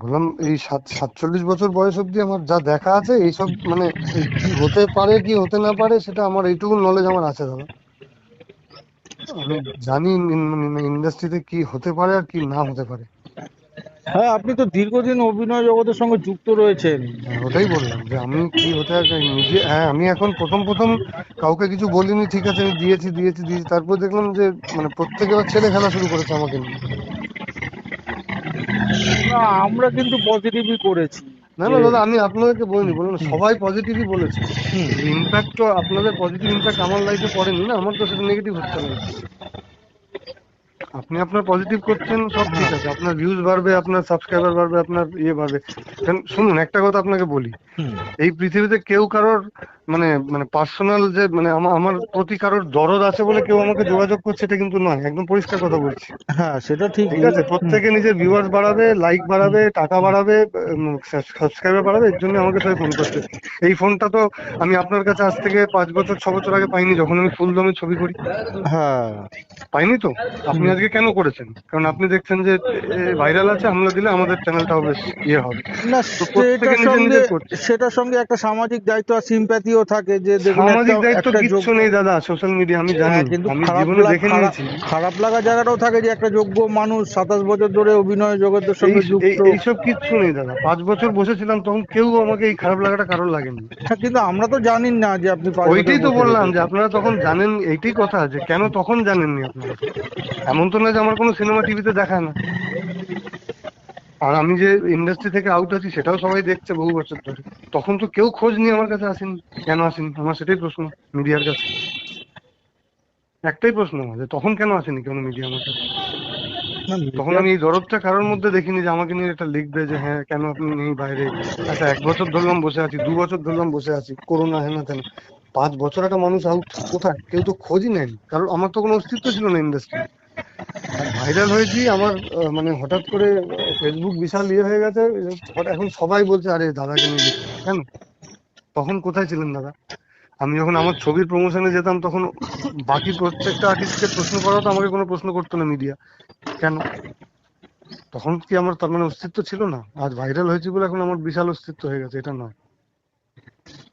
বললাম এই সাত সাতচল্লিশ বছর বয়স অব্দি আমার যা দেখা আছে এইসব মানে কি হতে পারে কি হতে না পারে সেটা আমার এইটুকু নলেজ আমার আছে দাদা। আমি জানি ইন্ডাস্ট্রিতে কি হতে পারে আর কি না হতে পারে। হ্যাঁ আপনি তো দীর্ঘদিন অভিনয় জগতের সঙ্গে যুক্ত রয়েছেন। হ্যাঁ, ওটাই বললাম যে আমি কি হতে আর নিজে হ্যাঁ আমি এখন প্রথম প্রথম কাউকে কিছু বলিনি ঠিক আছে আমি দিয়েছি দিয়েছি দিয়েছি তারপর দেখলাম যে মানে প্রত্যেকে ছেলে খেলা শুরু করেছে আমাকে নিয়ে। না আমরা কিন্তু পজিটিভই করেছি। না না দাদা আমি আপনাদেরকে বলিনি বলুন সবাই পজিটিভই বলেছে। হুম। ইম্প্যাক্ট তো আপনাদের পজিটিভ ইম্প্যাক্ট আমার লাইফে পড়েনি না আমার তো সেটা নেগেটিভ হচ্ছে না। আপনি আপনার পজিটিভ করছেন সব ঠিক আছে। আপনার ভিউজ বাড়বে আপনার সাবস্ক্রাইবার বাড়বে আপনার ইয়ে বাড়বে। শুনুন একটা কথা আপনাকে বলি। এই পৃথিবীতে কেউ কারোর মানে মানে পার্সোনাল যে মানে আমা- আমার প্রতি কারোর দরদ আছে বলে কেউ আমাকে যোগাযোগ করছে এটা কিন্তু নয়। একদম পরিষ্কার কথা বলছি। হ্যাঁ সেটা ঠিক। ঠিক আছে? প্রত্যেকে নিজের ভিউয়ার্স বাড়াবে লাইক বাড়াবে টাকা বাড়াবে সাবস্ক্রাইবার বাড়াবে এর জন্য আমাকে সবাই ফোন করছে। এই ফোনটা তো আমি আপনার কাছে আজ থেকে পাঁচ বছর ছ বছর আগে পাইনি যখন আমি ফুল দমে ছবি করি। হ্যাঁ। পাইনি তো? আপনি আজকে কেন করেছেন? কারণ আপনি দেখছেন যে ভাইরাল আছে হামলা দিলে আমাদের চ্যানেলটাও বেশ ইয়ে হবে। না সেটার সঙ্গে সেটার সঙ্গে একটা সামাজিক দায়িত্ব আর সিম্প্যাথিও থাকে যে সামাজিক দায়িত্ব কিচ্ছু নেই দাদা সোশ্যাল মিডিয়া আমি জানি হ্যাঁ, কিন্তু আমি খারাপ জীবনে দেখে নিয়েছি। খারাপ লাগা জায়গাটাও থাকে যে একটা যোগ্য মানুষ সাতাশ বছর ধরে অভিনয় জগতের সঙ্গে যুক্ত। এইসব কিচ্ছু নেই দাদা। পাঁচ বছর বসেছিলাম তখন কেউ আমাকে এই খারাপ লাগাটা কারোর লাগেনি। হ্যাঁ, কিন্তু আমরা তো জানি না যে আপনি ওইটাই তো বললাম যে আপনারা তখন জানেন এইটাই কথা যে কেন তখন জানেননি আপনারা? এমন তো না যে আমার কোনো সিনেমা টিভিতে দেখায় না। আর আমি যে ইন্ডাস্ট্রি থেকে আউট আছি, সেটাও সবাই দেখছে বহু বছর ধরে। তখন তো কেউ খোঁজ নিয়ে আমার কাছে আসেনি। কেন আসেনি? আমার সেটাই প্রশ্ন মিডিয়ার কাছে। একটাই প্রশ্ন আমার যে তখন কেন আসেনি কেন মিডিয়া আমার কাছে? তখন আমি এই দরদটা কারোর মধ্যে দেখিনি যে আমাকে নিয়ে এটা লিখবে যে হ্যাঁ কেন আপনি নেই বাইরে? আচ্ছা এক বছর ধরলাম বসে আছি, দু বছর ধরলাম বসে আছি, করোনা হ্যাঁ না তেন পাঁচ বছর একটা মানুষ আউট কোথায়? কেউ তো খোঁজই নেয়নি। কারণ আমার তো কোনো অস্তিত্ব ছিল না ইন্ডাস্ট্রি ভাইরাল হয়েছি, আমার মানে হঠাৎ করে ফেসবুক বিশাল ইয়ে হয়ে গেছে এখন সবাই বলছে, আরে দাদাকে নিয়ে কেন? তখন কোথায় ছিলেন দাদা? আমি যখন আমার ছবির প্রমোশনে যেতাম, তখন বাকি প্রত্যেকটা আর্টিস্টকে প্রশ্ন করা তো আমাকে কোনো প্রশ্ন করতো না মিডিয়া কেন? তখন কি আমার তার মানে অস্তিত্ব ছিল না? আজ ভাইরাল হয়েছে বলে এখন আমার বিশাল অস্তিত্ব হয়ে গেছে, এটা নয়।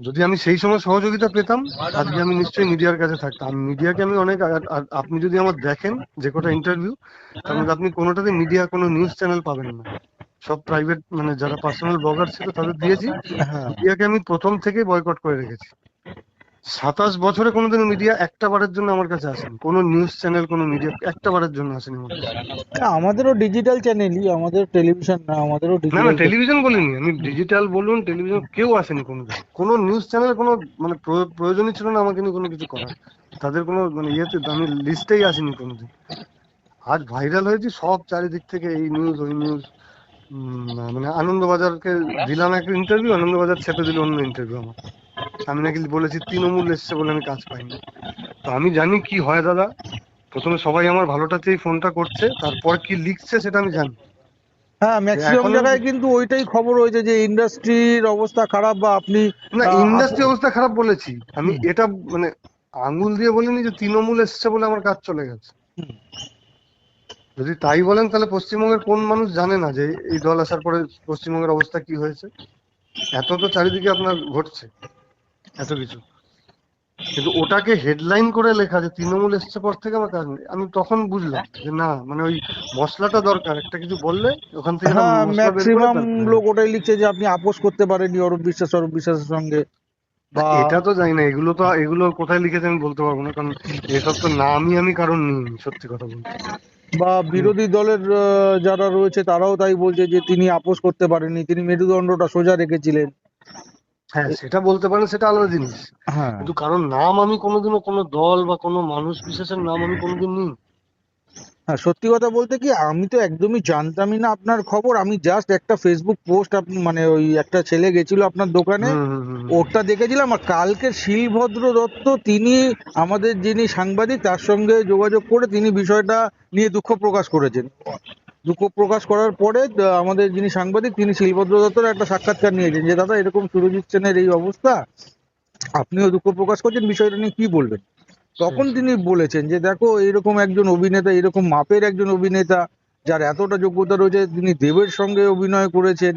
যদি আমি সেই সময় সহযোগিতা পেতাম আজকে আমি নিশ্চয়ই মিডিয়ার কাছে থাকতাম। মিডিয়াকে আমি অনেক আপনি যদি আমার দেখেন যে কটা ইন্টারভিউ তার মধ্যে আপনি কোনোটাতে মিডিয়া কোনো নিউজ চ্যানেল পাবেন না। সব প্রাইভেট মানে যারা পার্সোনাল ব্লগার ছিল তাদের দিয়েছি। হ্যাঁ। মিডিয়াকে আমি প্রথম থেকেই বয়কট করে রেখেছি। সাতাশ বছরে কোনোদিন মিডিয়া একটা বারের জন্য আমার কাছে আসেনি। কোনো নিউজ চ্যানেল কোনো মিডিয়া একটা বারের জন্য আসেনি আমার কাছে। আমাদেরও ডিজিটাল চ্যানেলই আমাদের টেলিভিশন না আমাদেরও না না টেলিভিশন বলিনি আমি। ডিজিটাল বলুন টেলিভিশন কেউ আসেনি কোনো কোনো নিউজ চ্যানেল কোনো মানে প্রয়- প্রয়োজনই ছিল না আমাকে নিয়ে কোনো কিছু করার। তাদের কোনো মানে ইয়েতে আমি লিস্টেই আসিনি কোনোদিন। আজ ভাইরাল হয়েছি সব চারিদিক থেকে এই নিউজ ওই নিউজ মানে আনন্দবাজারকে দিলাম একটা ইন্টারভিউ আনন্দবাজার ছেপে দিল অন্য ইন্টারভিউ আমার আমি নাকি বলেছি তৃণমূল এসছে বলে আমি কাজ পাইনি। তো আমি জানি কি হয় দাদা। প্রথমে সবাই আমার ভালোটা চেয়ে ফোনটা করছে তারপর কি লিখছে সেটা আমি জানি। হ্যাঁ ম্যাক্সিমাম জায়গায় কিন্তু ওইটাই খবর হয়েছে যে ইন্ডাস্ট্রির অবস্থা খারাপ বা আপনি না ইন্ডাস্ট্রি অবস্থা খারাপ বলেছি। আমি এটা মানে আঙ্গুল দিয়ে বলিনি যে তৃণমূল এসছে বলে আমার কাজ চলে গেছে। যদি তাই বলেন তাহলে পশ্চিমবঙ্গের কোন মানুষ জানে না যে এই দল আসার পরে পশ্চিমবঙ্গের অবস্থা কি হয়েছে? এত তো চারিদিকে আপনার ঘটছে। এত কিছু। কিন্তু ওটাকে হেডলাইন করে লেখা যে তৃণমূল এসছে পর থেকে আমার কাজ নেই। আমি তখন বুঝলাম যে না মানে ওই মশলাটা দরকার। একটা কিছু বললে ওখান থেকে ম্যাক্সিমাম লোক ওটাই লিখছে যে আপনি আপোষ করতে পারেননি অরূপ বিশ্বাস অরূপ বিশ্বাসের সঙ্গে। বা এটা তো জানি না এগুলো তো এগুলো কোথায় লিখেছে আমি বলতে পারব না কারণ এসব তো নামই আমি কারণ নিই সত্যি কথা বলতে। বা বিরোধী দলের যারা রয়েছে তারাও তাই বলছে যে তিনি আপোষ করতে পারেননি। তিনি মেরুদণ্ডটা সোজা রেখেছিলেন। হ্যাঁ সেটা বলতে পারেন সেটা আলাদা জিনিস। হ্যাঁ। কিন্তু কারণ নাম আমি কোনোদিনও কোনো দল বা কোনো মানুষ বিশেষের নাম আমি কোনোদিন নিই হ্যাঁ সত্যি কথা বলতে কি আমি তো একদমই জানতামই না আপনার খবর। আমি জাস্ট একটা ফেসবুক পোস্ট মানে ওই একটা ছেলে গেছিল আপনার দোকানে। ওটা দেখেছিলাম আর কালকে শিলভদ্র দত্ত তিনি আমাদের যিনি সাংবাদিক তার সঙ্গে যোগাযোগ করে তিনি বিষয়টা নিয়ে দুঃখ প্রকাশ করেছেন। দুঃখ প্রকাশ করার পরে আমাদের যিনি সাংবাদিক তিনি শিলভদ্র দত্তর একটা সাক্ষাৎকার নিয়েছেন যে দাদা এরকম সুরজিৎ সেনের এই অবস্থা আপনিও দুঃখ প্রকাশ করছেন বিষয়টা নিয়ে কি বলবেন? তখন তিনি বলেছেন যে দেখো এরকম একজন অভিনেতা এরকম মাপের একজন অভিনেতা যার এতটা যোগ্যতা রয়েছে তিনি দেবের সঙ্গে অভিনয় করেছেন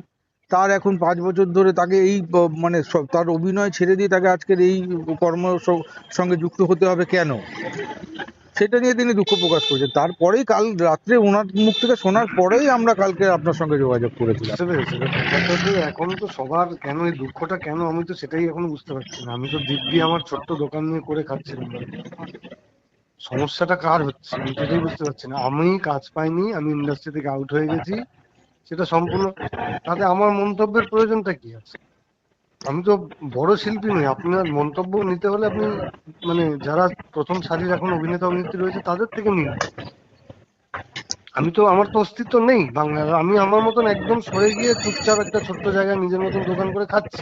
তার এখন পাঁচ বছর ধরে তাকে এই মানে সব- তার অভিনয় ছেড়ে দিয়ে তাকে আজকের এই কর্ম সঙ্গে যুক্ত হতে হবে কেন? সেটা নিয়ে তিনি দুঃখ প্রকাশ করেছেন। তারপরেই কাল রাত্রে ওনার মুখ থেকে শোনার পরেই আমরা কালকে আপনার সঙ্গে যোগাযোগ করেছিলাম। এখন তো সবার কেন এই দুঃখটা কেন আমি তো সেটাই এখনও বুঝতে পারছি না। আমি তো দিব্যি আমার ছোট্ট দোকান নিয়ে করে খাচ্ছিলাম। সমস্যাটা কার হচ্ছে? আমি তো এটাই বুঝতে পারছি না। আমি কাজ পাইনি, আমি ইন্ডাস্ট্রি থেকে আউট হয়ে গেছি, সেটা সম্পূর্ণ তাতে আমার মন্তব্যের প্রয়োজনটা কি আছে? আমি তো বড় শিল্পী নই। আপনার মন্তব্য নিতে হলে আপনি মানে যারা প্রথম সারির এখন অভিনেতা অভিনেত্রী রয়েছে, তাদের থেকে নিন। আমি তো, আমার তো অস্তিত্ব নেই বাংলার। আমি আমার মতন একদম সরে গিয়ে চুপচাপ একটা ছোট্ট জায়গায় নিজের মতন দোকান করে খাচ্ছি।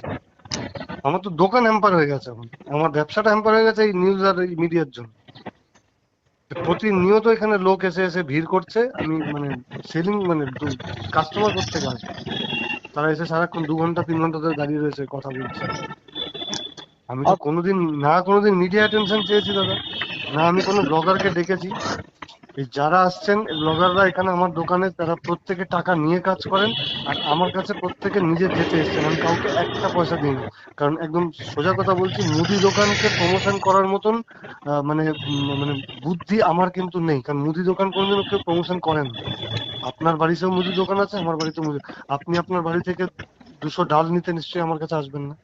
আমার তো দোকান হ্যাম্পার হয়ে গেছে এখন। আমার ব্যবসাটা হ্যাম্পার হয়ে গেছে এই নিউজ আর এই মিডিয়ার জন্য। প্রতিনিয়ত এখানে লোক এসে এসে ভিড় করছে। আমি মানে সেলিং মানে কাস্টমার করতে আসবে তারা এসে সারাক্ষণ দু ঘণ্টা তিন ঘণ্টা ধরে দাঁড়িয়ে রয়েছে কথা বলছে। আমি তো কোনোদিন না কোনোদিন মিডিয়া অ্যাটেনশন চেয়েছি দাদা। না আমি কোনো ব্লগারকে ডেকেছি। এই যারা আসছেন ব্লগাররা এখানে আমার দোকানে তারা প্রত্যেকে টাকা নিয়ে কাজ করেন আর আমার কাছে প্রত্যেকে নিজে যেতে এসছেন। আমি কাউকে একটা পয়সা দিইনি কারণ একদম সোজা কথা বলছি মুদি দোকানকে প্রমোশন করার মতন মানে মানে বুদ্ধি আমার কিন্তু নেই। কারণ মুদি দোকান কোনোদিনও কেউ প্রমোশন করেন না। আপনার বাড়িতেও মুদি দোকান আছে আমার বাড়িতেও মুদি আপনি আপনার বাড়ি থেকে দুশো ডাল নিতে নিশ্চয়ই আমার কাছে আসবেন না।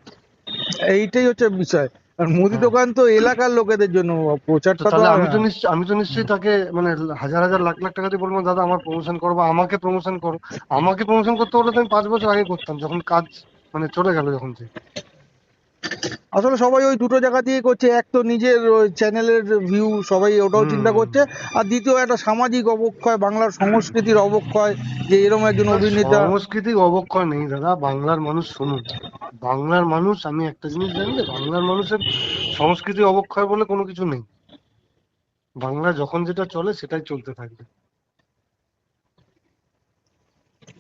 এইটাই হচ্ছে বিষয়। আর মুদি হ্যাঁ। দোকান তো এলাকার লোকেদের জন্য প্রচারটা তো আমি তো নিশ্চয় আমি তো নিশ্চয়ই তাকে মানে হাজার হাজার লাখ লাখ টাকা দিয়ে বলব দাদা আমার প্রমোশন করো বা আমাকে প্রমোশন করো। আমাকে প্রমোশন করতে হলে তো আমি পাঁচ বছর আগে করতাম যখন কাজ মানে চলে গেল যখন থেকে। আসলে সবাই ওই দুটো জায়গা দিয়ে করছে এক তো নিজের চ্যানেলের ভিউ সবাই ওটাও চিন্তা করছে। আর দ্বিতীয় একটা সামাজিক অবক্ষয় বাংলার সংস্কৃতির অবক্ষয় যে এরকম একজন অভিনেতা সাংস্কৃতিক অবক্ষয় নেই দাদা বাংলার মানুষ শুনুন। বাংলার মানুষ আমি একটা জিনিস জানলে বাংলার মানুষের সংস্কৃতি অবক্ষয় বলে কোনো কিছু নেই। বাংলা যখন যেটা চলে সেটাই চলতে থাকবে।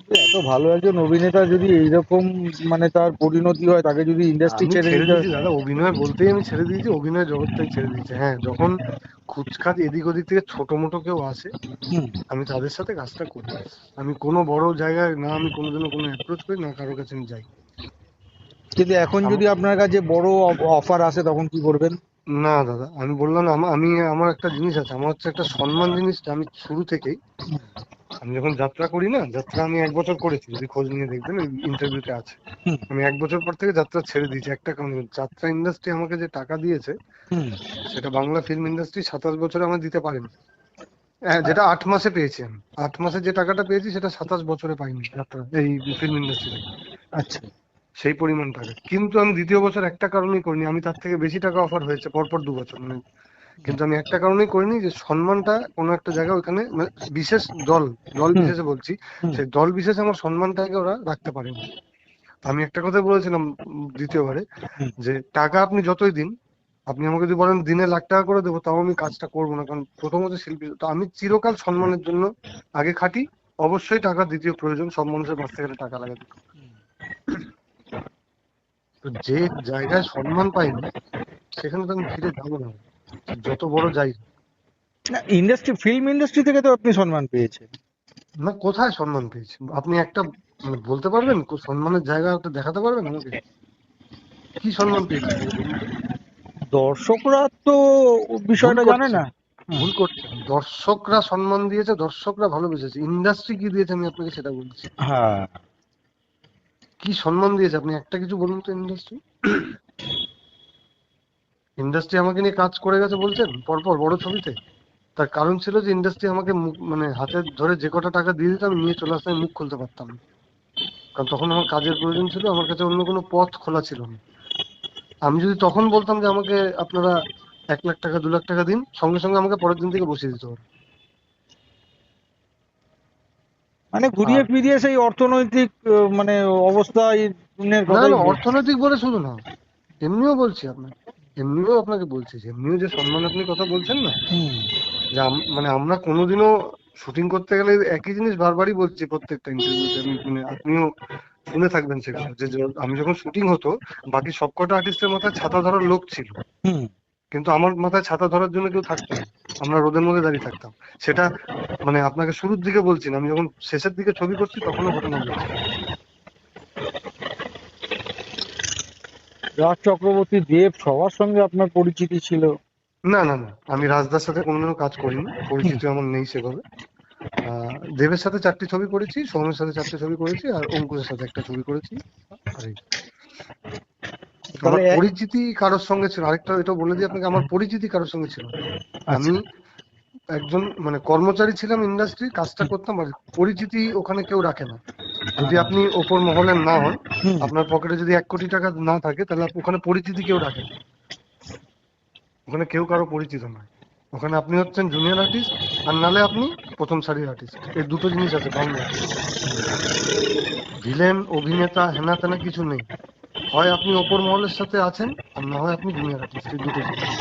এত ভালো একজন অভিনেতা যদি এইরকম মানে তার পরিণতি হয় তাকে যদি ইন্ডাস্ট্রি ছেড়ে দিতে দাদা। অভিনয় বলতেই আমি ছেড়ে দিয়েছি অভিনয় জগৎটাই ছেড়ে দিয়েছি। হ্যাঁ যখন খুচখাচ এদিক ওদিক থেকে ছোট মোটো কেউ আসে আমি তাদের সাথে কাজটা করি। আমি কোনো বড় জায়গায় না আমি কোনোদিনও কোনো অ্যাপ্রোচ করি না কারোর কাছে আমি যাই। কিন্তু এখন যদি আপনার কাছে বড় অফার আসে তখন কি করবেন? না দাদা আমি বললাম আমি আমার একটা জিনিস আছে। আমার হচ্ছে একটা সম্মান জিনিসটা আমি শুরু থেকেই আমি যখন যাত্রা করি না যাত্রা আমি এক বছর করেছি যদি খোঁজ নিয়ে দেখবেন ইন্টারভিউতে আছে। আমি এক বছর পর থেকে যাত্রা ছেড়ে দিয়েছি। একটা কারণ যাত্রা ইন্ডাস্ট্রি আমাকে যে টাকা দিয়েছে সেটা বাংলা ফিল্ম ইন্ডাস্ট্রি সাতাশ বছরে আমার দিতে পারেনি। হ্যাঁ, যেটা আট মাসে পেয়েছি আমি। আট মাসে যে টাকাটা পেয়েছি সেটা সাতাশ বছরে পাইনি যাত্রা এই ফিল্ম ইন্ডাস্ট্রি আচ্ছা। সেই পরিমাণ টাকা কিন্তু আমি দ্বিতীয় বছর একটা কারণেই করিনি। আমি তার থেকে বেশি টাকা অফার হয়েছে পরপর দু বছর মানে কিন্তু আমি একটা কারণেই করিনি যে সম্মানটা কোনো একটা জায়গায় ওখানে মানে বিশেষ দল দল বিশেষে বলছি। সেই দল বিশেষে আমার সম্মানটাকে ওরা রাখতে পারেনি। আমি একটা কথা বলেছিলাম দ্বিতীয়বারে যে টাকা আপনি যতই দিন আপনি আমাকে যদি বলেন দিনে লাখ টাকা করে দেবো তাও আমি কাজটা করব না কারণ প্রথমত শিল্পী তো আমি চিরকাল সম্মানের জন্য আগে খাটি অবশ্যই টাকা দ্বিতীয় প্রয়োজন সব মানুষের বাঁচতে গেলে টাকা লাগে। তো যে জায়গায় সম্মান পাইনি সেখানে তো আমি ফিরে যাব না। যত বড় যাই না ইন্ডাস্ট্রি ফিল্ম ইন্ডাস্ট্রি থেকে তো আপনি সম্মান পেয়েছেন। না কোথায় সম্মান পেয়েছি আপনি একটা মানে বলতে পারবেন? সম্মানের জায়গা একটা দেখাতে পারবেন আমাকে? কি সম্মান পেয়েছি দর্শকরা তো বিষয়টা জানে না। ভুল করছে দর্শকরা সম্মান দিয়েছে দর্শকরা ভালোবেসেছে। ইন্ডাস্ট্রি কি দিয়েছে আমি আপনাকে সেটা বলছি। হ্যাঁ। কি সম্মান দিয়েছে? আপনি একটা কিছু বলুন তো ইন্ডাস্ট্রি ইন্ডাস্ট্রি আমাকে নিয়ে কাজ করে গেছে বলছেন পরপর বড় ছবিতে। তার কারণ ছিল যে ইন্ডাস্ট্রি আমাকে মানে হাতে ধরে যে কটা টাকা দিয়ে দিত আমি নিয়ে চলে আসতাম আমি মুখ খুলতে পারতাম না। কারণ তখন আমার কাজের প্রয়োজন ছিল আমার কাছে অন্য কোনো পথ খোলা ছিল না। আমি যদি তখন বলতাম যে আমাকে আপনারা এক লাখ টাকা দু লাখ টাকা দিন সঙ্গে সঙ্গে আমাকে পরের দিন থেকে বসিয়ে দিতে হবে। মানে ঘুরিয়ে ফিরিয়ে সেই অর্থনৈতিক মানে অবস্থা। অর্থনৈতিক বলে শুধু না এমনিও বলছি আপনাকে। এমনিও আপনাকে বলছি যে এমনিও যে সম্মান আপনি কথা বলছেন না যে আম- মানে আমরা কোনোদিনও শুটিং করতে গেলে একই জিনিস বারবারই বলছি প্রত্যেকটা ইন্টারভিউতে মানে আপনিও শুনে থাকবেন সেগুলো যে আমি যখন শুটিং হতো বাকি সবকটা আর্টিস্টের মাথায় ছাতা ধরার লোক ছিল। হুম। কিন্তু আমার মাথায় ছাতা ধরার জন্য কেউ থাকতো না। আমরা রোদের মধ্যে দাঁড়িয়ে থাকতাম। সেটা মানে আপনাকে শুরুর দিকে বলছি না আমি যখন শেষের দিকে ছবি করছি তখনও ঘটনা বলছি। রাজ চক্রবর্তী দেব সবার সঙ্গে আপনার পরিচিতি ছিল? না না না। আমি রাজদার সাথে কোনোদিনও কাজ করিনি। পরিচিতি আমার নেই সেভাবে। দেবের সাথে চারটি ছবি করেছি সৌমের সাথে চারটি ছবি করেছি আর অঙ্কুশের সাথে একটা ছবি করেছি। আমার পরিচিতি কারোর সঙ্গে ছিল? আরেকটা এটা বলে দিই আপনাকে আমার পরিচিতি কারোর সঙ্গে ছিল? আমি একজন মানে কর্মচারী ছিলাম ইন্ডাস্ট্রি কাজটা করতাম আর পরিচিতি ওখানে কেউ রাখে না। যদি আপনি ওপর মহলের না হন। আপনার পকেটে যদি এক কোটি টাকা না থাকে, তাহলে ওখানে পরিচিতি কেউ রাখে ওখানে কেউ কারও পরিচিত নয় ওখানে আপনি হচ্ছেন জুনিয়র আর্টিস্ট আর নালে আপনি প্রথম সারির আর্টিস্ট এই দুটো জিনিস আছে বাংলা ভিলেন অভিনেতা, হেনা তেনা কিছু নেই। হয় আপনি ওপর মহলের সাথে আছেন, আর না হয় আপনি জুনিয়র আর্টিস্ট এই দুটো জিনিস।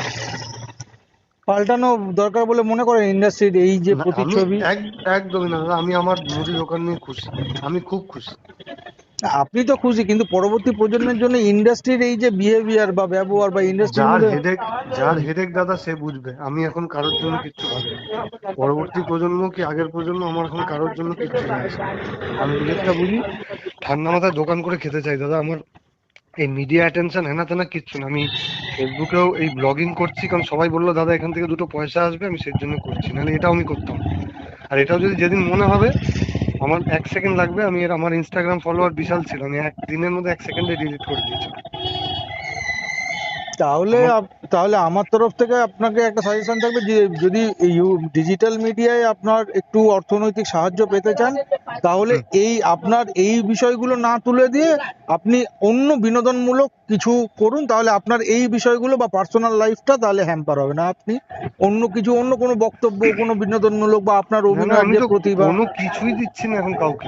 পাল্টানো দরকার বলে মনে করেন ইন্ডাস্ট্রির এই যে প্রতিচ্ছবি? এক- একদমই না আমি আমার মুদি দোকান নিয়ে খুশি আমি খুব খুশি। আপনি তো খুশি কিন্তু পরবর্তী প্রজন্মের জন্য ইন্ডাস্ট্রির এই যে বিহেভিয়ার বা ব্যবহার বা যার ইন্ডাস্ট্রি হেডেক যার হেডেক দাদা সে বুঝবে আমি এখন কারোর জন্য কিচ্ছু ভাবি পরবর্তী প্রজন্ম কি আগের প্রজন্ম আমার এখন কারোর জন্য কিচ্ছু আমি নিজেরটা বুঝি ঠান্ডা মাথায় দোকান করে খেতে চাই দাদা আমার এই মিডিয়া অ্যাটেনশন হেনা তেনা কিচ্ছু না। আমি ফেসবুকেও এই ব্লগিং করছি, কারণ সবাই বলল, দাদা, এখান থেকে দুটো পয়সা আসবে, আমি সেই জন্য করছি। নাহলে এটাও আমি করতাম। আর এটাও যদি যেদিন মনে হবে, আমার এক সেকেন্ড লাগবে, আমি এর আমার ইনস্টাগ্রাম ফলোয়ার বিশাল ছিল, আমি এক দিনের মধ্যে এক সেকেন্ডে ডিলিট করে দিয়েছি তাহলে তাহলে আমার তরফ থেকে আপনাকে একটা সাজেশন থাকবে যে যদি ডিজিটাল মিডিয়ায় আপনার একটু অর্থনৈতিক সাহায্য পেতে চান তাহলে এই আপনার এই বিষয়গুলো না তুলে দিয়ে আপনি অন্য বিনোদনমূলক কিছু করুন তাহলে আপনার এই বিষয়গুলো বা পার্সোনাল লাইফটা তাহলে হ্যাম্পার হবে না। আপনি অন্য কিছু অন্য কোনো বক্তব্য কোনো বিনোদনমূলক বা আপনার অভিনয়ের যে প্রতিভা কোনো কিছুই দিচ্ছি না এখন কাউকে।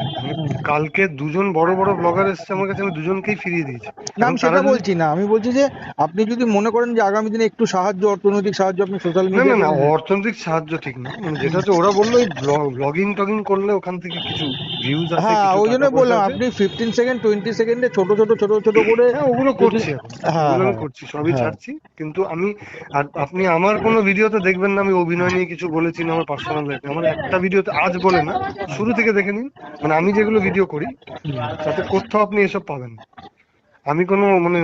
কালকে দুজন বড় বড় ব্লগার এসেছে আমার কাছে আমি দুজনকেই ফিরিয়ে দিয়েছি। না আমি সেটা বলছি না। আমি বলছি যে আপনি যদি মনে করেন যে আগামী দিনে একটু সাহায্য অর্থনৈতিক সাহায্য আপনি সোশ্যাল না না না অর্থনৈতিক সাহায্য ঠিক না। মানে যেটা হচ্ছে ওরা বলল ব্লগিং টগিং করলে ওখান থেকে কিছু ভিউজ আসে হ্যাঁ ওই জন্য বললাম। আপনি ফিফটিন সেকেন্ড টোয়েন্টি সেকেন্ডে ছোট ছোট ছোট ছোট করে হ্যাঁ ওগুলো করছি এখন। হ্যাঁ, ওগুলো হ্যাঁ। করছি সবই হ্যাঁ। ছাড়ছি। কিন্তু আমি আর আপনি আমার কোনো ভিডিওতে দেখবেন না আমি অভিনয় নিয়ে কিছু বলেছি না আমার পার্সোনাল লাইফে আমার একটা ভিডিওতে আজ বলে না শুরু থেকে দেখে নিন। মানে আমি যেগুলো ভিডিও করি তাতে কোথাও আপনি এসব পাবেন না। আমি কোনো মানে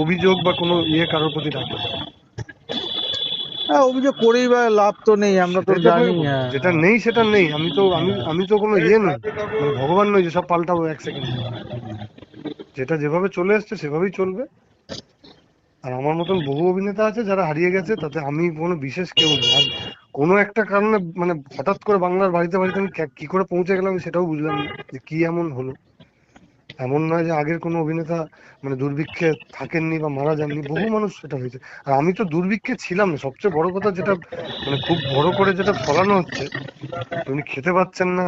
অভিযোগ বা কোনো ইয়ে কারোর প্রতি রাখি না। হ্যাঁ অভিযোগ করেই বা লাভ তো নেই আমরা তো জানি হ্যাঁ। যেটা নেই সেটা নেই। আমি তো আমি আমি তো কোনো ইয়ে নই। মানে ভগবান নই যে সব পাল্টাবো এক সেকেন্ড যেটা যেভাবে চলে এসছে সেভাবেই চলবে। আর আমার মতন বহু অভিনেতা আছে যারা হারিয়ে গেছে তাতে আমি কোনো বিশেষ কেউ নই। আর কোনো একটা কারণে মানে হঠাৎ করে বাংলার বাড়িতে বাড়িতে আমি কি করে পৌঁছে গেলাম সেটাও বুঝলাম না যে কি এমন হলো। এমন নয় যে আগের কোনো অভিনেতা মানে দুর্ভিক্ষে থাকেননি বা মারা যাননি, বহু মানুষ সেটা হয়েছে। আর আমি তো দুর্ভিক্ষে ছিলাম না। সবচেয়ে বড় কথা যেটা মানে খুব বড় করে যেটা ফলানো হচ্ছে, উনি খেতে পাচ্ছেন না,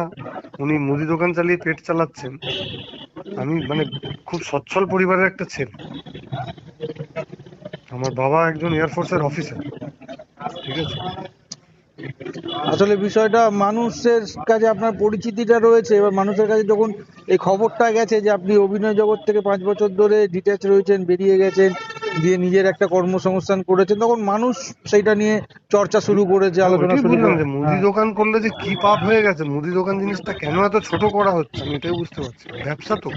উনি মুদি দোকান চালিয়ে পেট চালাচ্ছেন। আমি মানে খুব সচ্ছল পরিবারের একটা ছেলে। আমার বাবা একজন এয়ারফোর্সের অফিসার ঠিক আছে? আসলে বিষয়টা মানুষের কাছে আপনার পরিচিতিটা রয়েছে। এবার মানুষের কাছে যখন এই খবরটা গেছে যে আপনি অভিনয় জগৎ থেকে পাঁচ বছর ধরে ডিট্যাচ রয়েছেন, বেরিয়ে গেছেন। দিয়ে নিজের একটা কর্মসংস্থান করেছেন তখন মানুষ সেইটা নিয়ে চর্চা শুরু করেছে আলোচনা শুরু বুঝলাম করে। যে মুদি দোকান করলে যে কি পাপ হয়ে গেছে মুদি দোকান জিনিসটা কেন এত ছোট করা হচ্ছে আমি এটাই বুঝতে পারছি ব্যবসা তো।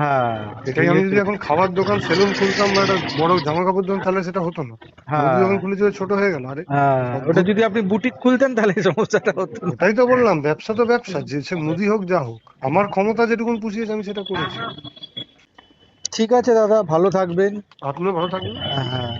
হ্যাঁ এটাই আমি যদি এখন খাবার দোকান সেলুন খুলতাম বা একটা বড় জামা কাপড় দোকান তাহলে সেটা হতো না। হ্যাঁ। মুদি দোকান খুলেছি ওই ছোট হয়ে গেল আরে হ্যাঁ ওটা যদি আপনি বুটিক খুলতেন তাহলে সমস্যাটা হতো না। ওটাই তো বললাম ব্যবসা তো ব্যবসা যে সে মুদি হোক যা হোক। আমার ক্ষমতা যেটুকুন পুষিয়েছে আমি সেটা করেছি। ঠিক আছে দাদা ভালো থাকবেন। আপনিও ভালো থাকবেন। হ্যাঁ